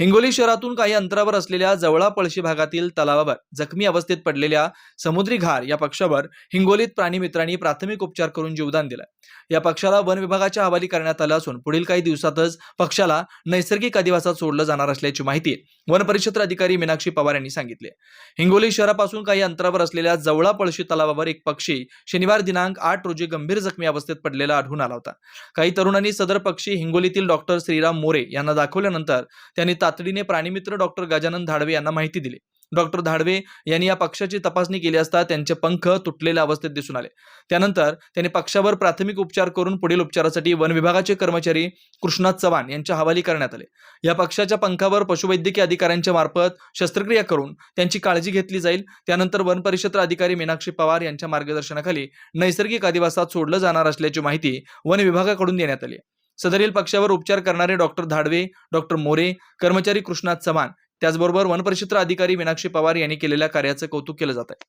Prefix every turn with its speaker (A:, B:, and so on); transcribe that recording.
A: हिंगोली शहरातून काही अंतरावर असलेल्या जवळा पळशी भागातील तलावावर जखमी अवस्थेत पडलेल्या समुद्री घार या पक्षावर हिंगोलीत प्राणी मित्रांनी प्राथमिक उपचार करून जीवदान दिलं. या पक्षाला वन विभागाच्या हवाली करण्यात आलं असून पुढील काही दिवसातच पक्षाला नैसर्गिक अधिवासात सोडलं जाणार असल्याची माहिती वन परिषद अधिकारी मीनाक्षी पवार यांनी सांगितले. हिंगोली शहरापासून काही अंतरावर असलेल्या जवळा पळशी तलावावर एक पक्षी शनिवार दिनांक आठ रोजी गंभीर जखमी अवस्थेत पडलेला आढळून आला होता. काही तरुणांनी सदर पक्षी हिंगोलीतील डॉक्टर श्रीराम मोरे यांना दाखवल्यानंतर त्यांनी तातडीने प्राणीमित्र डॉक्टर गजानन धाडवे यांना माहिती दिली. डॉक्टर धाडवे यांनी या पक्षाची तपासणी केली असता त्यांचे पंख तुटलेल्या अवस्थेत दिसून आले. त्यानंतर त्यांनी पक्षावर प्राथमिक उपचार करून पुढील उपचारासाठी वन विभागाचे कर्मचारी कृष्णा चव्हाण यांच्या हवाली करण्यात आले. या पक्षाच्या पंखावर पशुवैद्यकीय अधिकाऱ्यांच्या मार्फत शस्त्रक्रिया करून त्यांची काळजी घेतली जाईल. त्यानंतर वन परिषद अधिकारी मीनाक्षी पवार यांच्या मार्गदर्शनाखाली नैसर्गिक अधिवासात सोडलं जाणार असल्याची माहिती वन विभागाकडून देण्यात आली सदरील पक्षावर उपचार करणारे डॉक्टर धाडवे डॉक्टर मोरे कर्मचारी कृष्णा चव्हाण. त्याचबरोबर वनपरिक्षेत्र अधिकारी मीनाक्षी पवार यांनी केलेल्या कार्याचं कौतुक केलं जात आहे